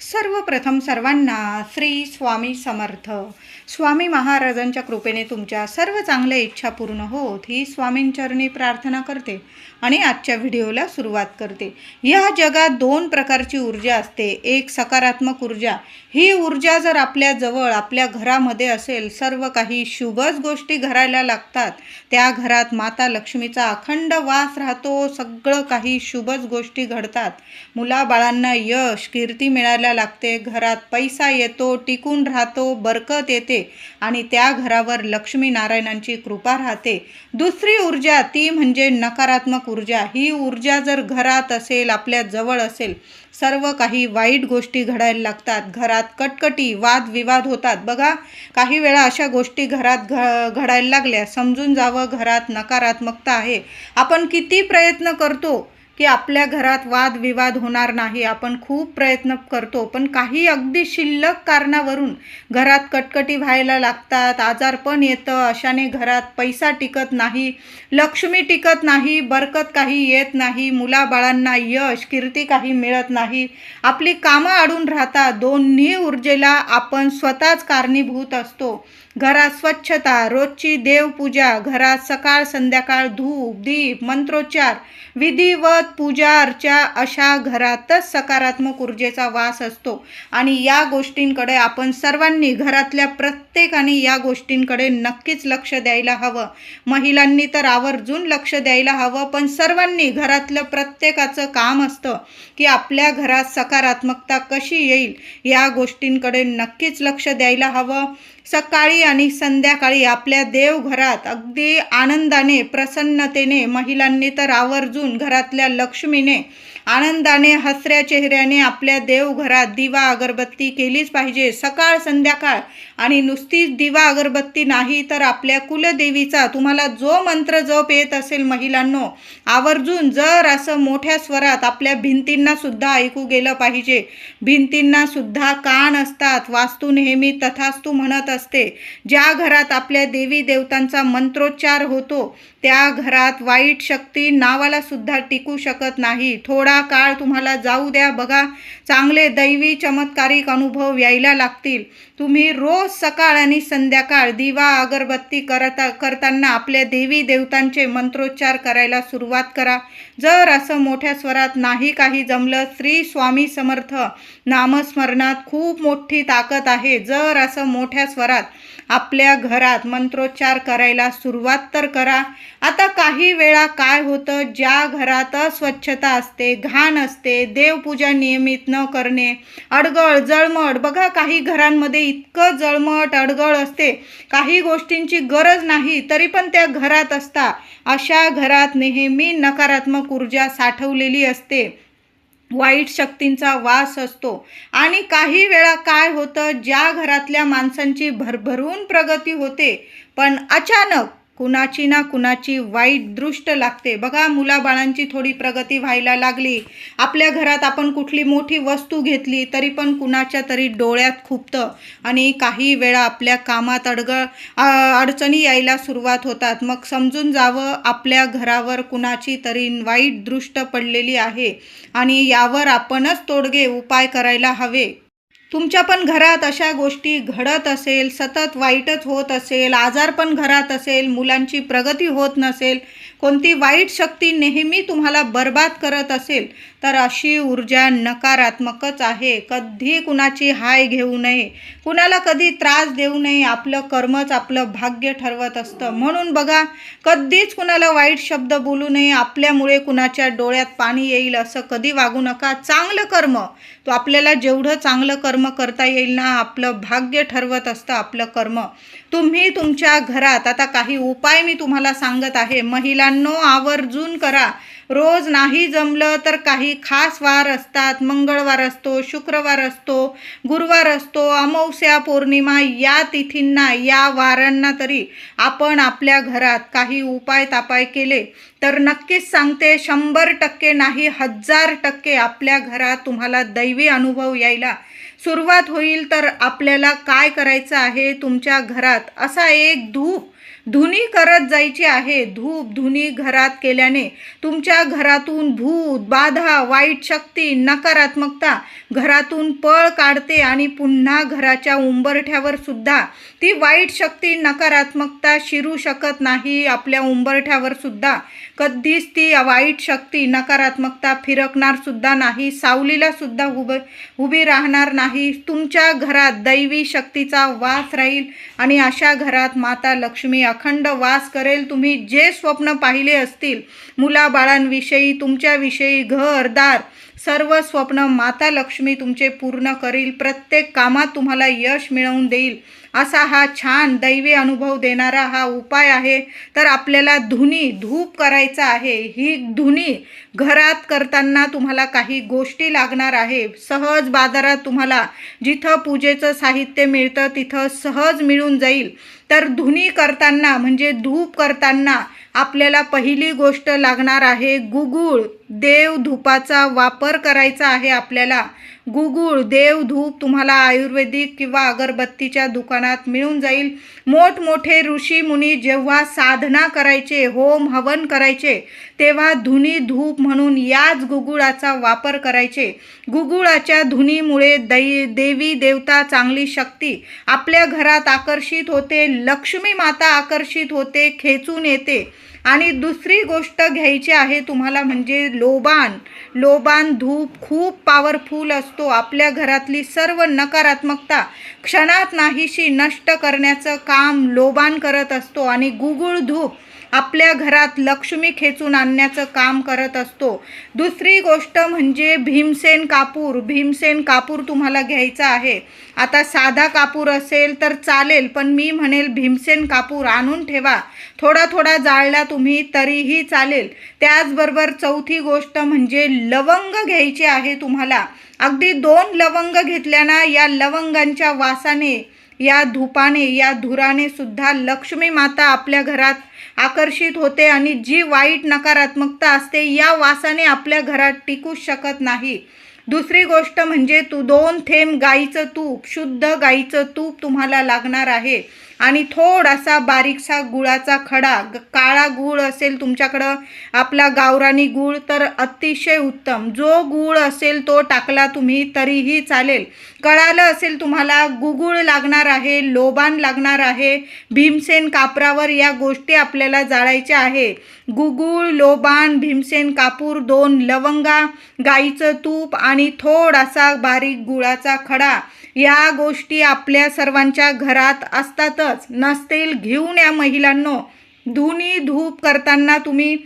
सर्वप्रथम सर्वांना श्री स्वामी समर्थ. स्वामी महाराजांच्या कृपेने तुमच्या सर्व चांगल्या इच्छा पूर्ण होत ही स्वामींचरणी प्रार्थना करते आणि आजच्या व्हिडिओला सुरुवात करते. या जगात दोन प्रकारची ऊर्जा असते. एक सकारात्मक ऊर्जा. ही ऊर्जा जर आपल्या जवळ आपल्या घरामध्ये असेल सर्व काही शुभच गोष्टी घरायला लागतात. त्या घरात माता लक्ष्मीचा अखंड वास राहतो. सगळं काही शुभच गोष्टी घडतात. मुलाबाळांना यश कीर्ती मिळायला लागते. घरात पैसा येतो टिकून राहतो बरकत येते आणि त्या घरावर लक्ष्मी नारायणांची कृपा राहते. दुसरी ऊर्जा ती म्हणजे नकारात्मक ऊर्जा. ही ऊर्जा जर घरात असेल आपल्या जवळ असेल सर्व काही वाईट गोष्टी घडायला लागतात. घरात कटकटी वादविवाद होतात. बघा काही वेळा अशा गोष्टी घरात घ घडायला लागल्या. समजून जावं घरात नकारात्मकता आहे. आपण किती प्रयत्न करतो की आपल्या घरात वादविवाद होणार नाही. आपण खूप प्रयत्न करतो पण काही अगदी शिल्लक कारणावरून घरात कटकटी व्हायला लागतात आजारपण येतं अशाने घरात पैसा टिकत नाही लक्ष्मी टिकत नाही बरकत काही येत नाही मुलाबाळांना यश कीर्ती काही मिळत नाही. आपली कामं अडून राहतात. दोन्ही ऊर्जेला आपण स्वतःच कारणीभूत असतो. घरात स्वच्छता रोजची देवपूजा घरात सकाळ संध्याकाळ धूप दीप मंत्रोच्चार विधिवत पूजा अर्चा अशा घरातच सकारात्मक ऊर्जेचा वास असतो. आणि या गोष्टींकडे आपण सर्वांनी घरातल्या प्रत्येकाने या गोष्टींकडे नक्कीच लक्ष द्यायला हवं. महिलांनी तर आवर्जून लक्ष द्यायला हवं पण सर्वांनी घरातलं प्रत्येकाचं काम असतं की आपल्या घरात सकारात्मकता कशी येईल या गोष्टींकडे नक्कीच लक्ष द्यायला हवं. सकाळी आणि संध्याकाळी आपल्या देवघरात अगदी आनंदाने प्रसन्नतेने महिलांनी तर आवर्जून घरातल्या लक्ष्मीने आनंदाने हसऱ्या चेहऱ्याने आपल्या देवघरात दिवा अगरबत्ती केलीच पाहिजे. सकाळ संध्याकाळ आणि नुसतीच दिवा अगरबत्ती नाही तर आपल्या कुलदेवीचा तुम्हाला जो मंत्र जप येत असेल महिलांनो आवर्जून जर असं मोठ्या स्वरात आपल्या भिंतींना सुद्धा ऐकू गेलं पाहिजे. भिंतींना सुद्धा कान असतात वास्तू नेहमी तथास्तू म्हणत असते. ज्या घरात आपल्या देवी देवतांचा मंत्रोच्चार होतो त्या घरात वाईट शक्ती नावाला सुद्धा टिकू शकत नाही. थोडा काळ तुम्हाला जाऊ द्या बघा. चांगले दैवी चमत्कारिक अनुभव यायला लागतील. तुम्ही रोज सकाळ आणि संध्याकाळ दिवा अगरबत्ती करता करताना आपल्या देवी देवतांचे मंत्रोच्चार करायला सुरुवात करा. जर असं मोठ्या स्वरात नाही काही जमलं श्री स्वामी समर्थ नामस्मरणात खूप मोठी ताकद आहे. जर असं मोठ्या स्वरात आपल्या घरात मंत्रोच्चार करायला सुरुवात तर करा. आता काही वेळा काय होतं ज्या घरात अस्वच्छता असते घाण असते देवपूजा नियमित न करणे. अडगळ जळमळ. बघा काही घरांमध्ये इतकं जळमट अडगळ असते. काही गोष्टींची गरज नाही तरी पण त्या घरात असता. अशा घरात नेहमी नकारात्मक ऊर्जा साठवलेली असते. वाईट शक्तींचा वास असतो. आणि काही वेळा काय होतं ज्या घरातल्या माणसांची भरभरून प्रगती होते पण अचानक कुणाची ना कुणाची वाईट दृष्ट लागते. बघा मुलाबाळांची थोडी प्रगती व्हायला लागली. आपल्या घरात आपण कुठली मोठी वस्तू घेतली तरी पण कुणाच्या तरी डोळ्यात खुपतं. आणि काही वेळा आपल्या कामात अडगळ अडचणी यायला सुरुवात होतात. मग समजून जावं आपल्या घरावर कुणाची तरी वाईट दृष्ट पडलेली आहे. आणि यावर आपणच तोडगे उपाय करायला हवे. तुमच्या पण घरात अशा गोष्टी घडत असेल सतत वाईटच होत असेल आजार पण घरात असेल मुलांची प्रगती होत नसेल कोणती वाईट शक्ती नेहमी तुम्हाला बर्बाद करत असेल तर अशी ऊर्जा नकारात्मकच आहे. कधी कुणाची हाय घेऊ नये कुणाला कधी त्रास देऊ नये आपलं कर्मच आपलं भाग्य ठरवत असतं. म्हणून बघा कधीच कुणाला वाईट शब्द बोलू नये आपल्यामुळे कुणाच्या डोळ्यात पाणी येईल असं कधी वागू नका. चांगलं कर्म तो आपल्याला जेवढं चांगलं कर्म करता येईल ना आपलं भाग्य ठरवत असतं आपलं कर्म. तुम्ही तुमच्या घरात आता काही उपाय मी तुम्हाला सांगत आहे. महिलांनो आवर्जून करा. रोज नाही जमलं तर काही खास वार असतात. मंगळवार असतो शुक्रवार असतो गुरुवार असतो अमावस्या पौर्णिमा या तिथींना या वारांना तरी आपण आपल्या घरात काही उपाय तापाय केले तर नक्कीच सांगते शंभर टक्के नाही हजार टक्के आपल्या घरात तुम्हाला दैवी अनुभव यायला सुरुवात होईल तर आपल्याला काय करायचं आहे तुमच्या घरात? असा एक धूप धुनी करत जायची आहे. धूप धुनी घरात केल्याने तुमच्या घरातून भूत बाधा वाईट शक्ती नकारात्मकता घरातून पळ काढते आणि पुन्हा घराच्या उंबरठ्यावर सुद्धा ती वाईट शक्ती नकारात्मकता शिरू शकत नाही. आपल्या उंबरठ्यावर सुद्धा कधीच ती वाईट शक्ती नकारात्मकता फिरकणार सुद्धा नाही. सावलीला सुद्धा उभ उभी राहणार नाही. तुमच्या घरात दैवी शक्तीचा वास राहील आणि अशा घरात माता लक्ष्मी अखंड वास करेल. तुम्ही जे स्वप्न पाहिले असतील मुलाबाळांविषयी तुमच्याविषयी घरदार सर्व स्वप्न माता लक्ष्मी तुमचे पूर्ण करील. प्रत्येक कामात तुम्हाला यश मिळवून देईल. असा हा छान दैवी अनुभव देणारा हा उपाय आहे. तर आपल्याला धुनी धूप करायचा आहे. ही धुनी घरात करताना तुम्हाला काही गोष्टी लागणार आहे. सहज बाजारात तुम्हाला जिथं पूजेचं साहित्य मिळतं तिथं सहज मिळून जाईल. तर धुनी करताना म्हणजे धूप करताना आपल्याला पहिली गोष्ट लागणार आहे गुगुळ. देव धूपाचा वापर करायचा आहे आपल्याला. गुगुळ देव धूप तुम्हाला आयुर्वेदिक किंवा अगरबत्तीच्या दुकानात मिळून जाईल. मोठमोठे ऋषी मुनी जेव्हा साधना करायचे होम हवन करायचे तेव्हा धुनी धूप म्हणून याच गुगुळाचा वापर करायचे. गुगुळाच्या धुनीमुळे दै देवी देवता चांगली शक्ती आपल्या घरात आकर्षित होते. लक्ष्मी माता आकर्षित होते खेचून येते. आणि दुसरी गोष्ट घ्यायची आहे तुम्हाला म्हणजे लोबान. लोबान धूप खूप पॉवरफुल असतो. आपल्या घरातली सर्व नकारात्मकता क्षणात नाहीशी नष्ट करण्याचं काम लोबान करत असतो. आणि गुगुळ धूप आपल्या घरात लक्ष्मी खेचून आणण्याचं काम करत असतो. दुसरी गोष्ट म्हणजे भीमसेन कापूर. भीमसेन कापूर तुम्हाला घ्यायचा आहे. आता साधा कापूर असेल तर चालेल पण मी म्हणेल भीमसेन कापूर आणून ठेवा. थोडा थोडा जाळला तुम्ही तरीही चालेल. त्याचबरोबर चौथी गोष्ट म्हणजे लवंग घ्यायची आहे तुम्हाला. अगदी दोन लवंग घेतल्याना या लवंगांच्या वासाने या धूपाने या धुराने सुद्धा लक्ष्मी माता आपल्या घरात आकर्षित होते आणि जी वाईट नकारात्मकता असते या वासाने आपल्या घरात टिकूच शकत नाही. दुसरी गोष्ट म्हणजे तू दोन थेंब गाईचं तूप शुद्ध गाईचं तूप तुम्हाला लागणार आहे. आणि थोडासा बारीकसा गुळाचा खडा ग- काळा गूळ असेल तुमच्याकडं आपला गावरानी गूळ तर अतिशय उत्तम. जो गूळ असेल तो टाकला तुम्ही तरीही चालेल. कळालं असेल तुम्हाला गुगुळ लागणार आहे लोबान लागणार आहे भीमसेन कापरावर या गोष्टी आपल्याला जाळायच्या आहे. गुगुळ लोबान भीमसेन कापूर दोन लवंगा गाईचं तूप आणि थोडासा बारीक गुळाचा खडा. या गोष्टी आपल्या सर्वांच्या घरात असतातच. नसतील घेऊन या महिलांनो. धुनी धूप करताना तुम्ही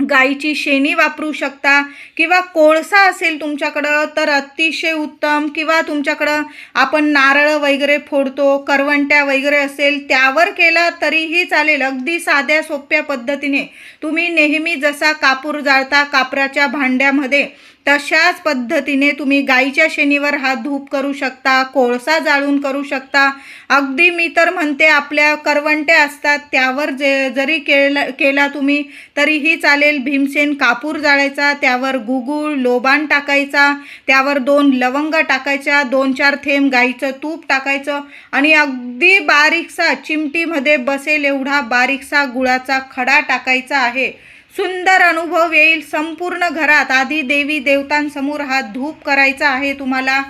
गाईची शेणी वापरू शकता किंवा कोळसा असेल तुमच्याकडं तर अतिशय उत्तम. किंवा तुमच्याकडं आपण नारळ वगैरे फोडतो करवंट्या वगैरे असेल त्यावर केला तरीही चालेल. अगदी साध्या सोप्या पद्धतीने. तुम्ही नेहमी जसा कापूर जाळता कापराच्या भांड्यामध्ये तशाच पद्धतीने तुम्ही गाईच्या शेणीवर हा धूप करू शकता कोळसा जाळून करू शकता. अगदी मी तर म्हणते आपल्या करवंट्या असतात त्यावर जे जरी केला केला तुम्ही तरीही चालेल. भीमसेन कापूर जाळायचा त्यावर गुगुळ लोबान टाकायचा त्यावर दोन लवंग टाकायच्या दोन चार थेंब गाईचं तूप टाकायचं आणि अगदी बारीकसा चिमटीमध्ये बसेल एवढा बारीकसा गुळाचा खडा टाकायचा आहे. सुंदर अनुभव येईल. संपूर्ण घरात आधी देवी देवतांसमोर हा धूप करायचा आहे तुम्हाला.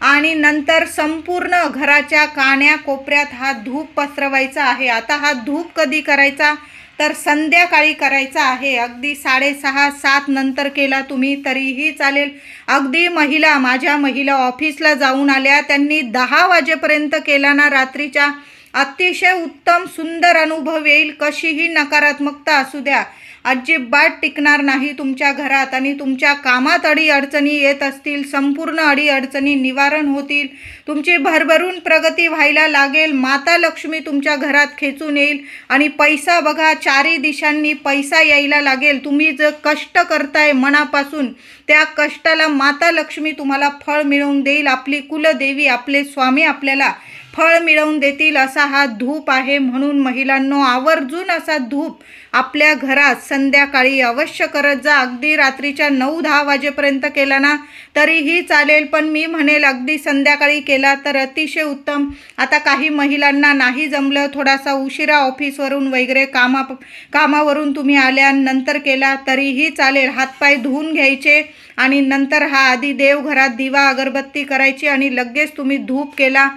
आणि नंतर संपूर्ण घराच्या काण्या कोपऱ्यात हा धूप पसरवायचा आहे. आता हा धूप कधी करायचा? तर संध्याकाळी करायचा आहे. अगदी साडेसहा सात नंतर केला तुम्ही तरीही चालेल. अगदी महिला माझ्या महिला ऑफिसला जाऊन आल्या. त्यांनी दहा वाजेपर्यंत केला ना रात्रीच्या. अतिशय उत्तम सुंदर अनुभव येईल. कशीही नकारात्मकता असू द्या. अजिबात टिकणार नाही तुमच्या घरात आणि तुमच्या कामात अडी अडचणी येत असतील संपूर्ण अडी अडचणी निवारण होतील. तुमची भरभरून प्रगती व्हायला लागेल. माता लक्ष्मी तुमच्या घरात खेचून येईल आणि पैसा बघा चारी दिशांनी पैसा यायला लागेल. तुम्ही जर कष्ट करताय मनापासून त्या कष्टाला माता लक्ष्मी तुम्हाला फळ मिळवून देईल. आपली कुलदेवी आपले स्वामी आपल्याला फळ मिळवून देतील असा हा धूप आहे म्हणून महिलांनो आवर्जून असा धूप आपल्या घरात संध्याकाळी अवश्य करत जा. अगदी रात्रीच्या नऊ दहा वाजेपर्यंत केला ना तरीही चालेल. पण मी म्हणेल अगदी संध्याकाळी केला तर अतिशय उत्तम. आता काही महिलांना नाही जमलं थोडासा उशिरा ऑफिसवरून वगैरे कामा कामावरून तुम्ही आल्यानंतर केला तरीही चालेल. हातपाय धुवून घ्यायचे आणि नंतर हा आधी देवघरात दिवा अगरबत्ती करायची आणि लगेच तुम्ही धूप केला.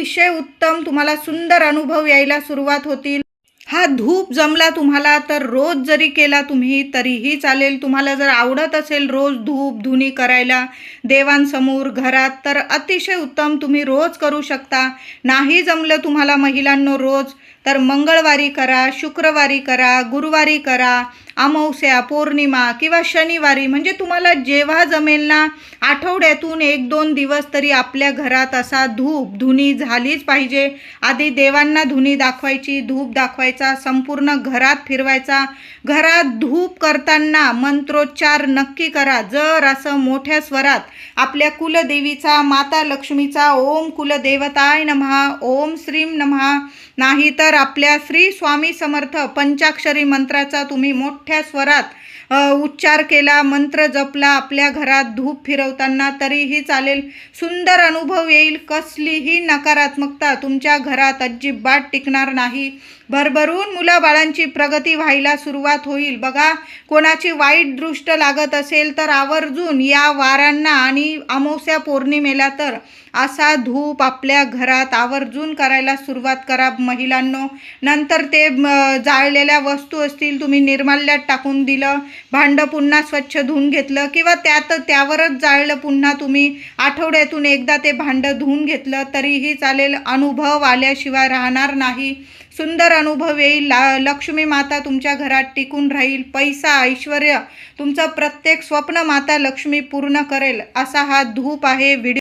अतिशय उत्तम तुम्हाला सुंदर अनुभव यायला सुरुवात होतील. हा धूप जमला तुम्हाला तर रोज जरी केला तुम्ही तरीही चालेल. तुम्हाला जर आवडत असेल रोज धूप धुनी करायला देवांसमोर घरात तर अतिशय उत्तम तुम्ही रोज करू शकता. नाही जमलं तुम्हाला महिलांनो रोज तर मंगळवारी करा शुक्रवारी करा गुरुवारी करा. अमावस्या पौर्णिमा किंवा शनिवारी म्हणजे तुम्हाला जेव्हा जमेल ना आठवड्यातून एक दोन दिवस तरी आपल्या घरात असा धूप धुनी झालीच पाहिजे. आधी देवांना धुनी दाखवायची धूप दाखवायचा संपूर्ण घरात फिरवायचा. घरात धूप करताना मंत्रोच्चार नक्की करा. जर असं मोठ्या स्वरात आपल्या कुलदेवीचा माता लक्ष्मीचा ओम कुलदेवताय नमहा ओम श्रीम नमहा नाहीतर आपल्या श्री स्वामी समर्थ पंचाक्षरी मंत्राचा तुम्ही मोठ्या स्वरात उच्चार केला मंत्र जपला आपल्या घरात धूप फिरवताना तरीही चालेल. सुंदर अनुभव येईल कसलीही नकारात्मकता तुमच्या घरात अजिबात टिकणार नाही. भरभरून मुलाबाळांची प्रगती व्हायला सुरुवात होईल. बघा कोणाची वाईट दृष्ट लागत असेल तर आवर्जून या वारांना आणि अमावस्या पौर्णिमेला तर असा धूप आपल्या घरात आवर्जून करायला सुरुवात करा महिलांनो. नंतर ते जाळलेल्या वस्तू असतील तुम्ही निर्माल्यात टाकून दिलं भांडं पुन्हा स्वच्छ धुवून घेतलं किंवा त्यात त्यावरच जाळलं पुन्हा तुम्ही आठवड्यातून एकदा ते भांडं धुवून घेतलं तरीही चालेल. अनुभव आल्याशिवाय राहणार नाही. सुंदर अनुभव येईल. ला लक्ष्मी माता तुमच्या घरात टिकून राहील. पैसा ऐश्वर तुमचं प्रत्येक स्वप्न माता लक्ष्मी पूर्ण करेल. असा हा धूप आहे व्हिडिओ.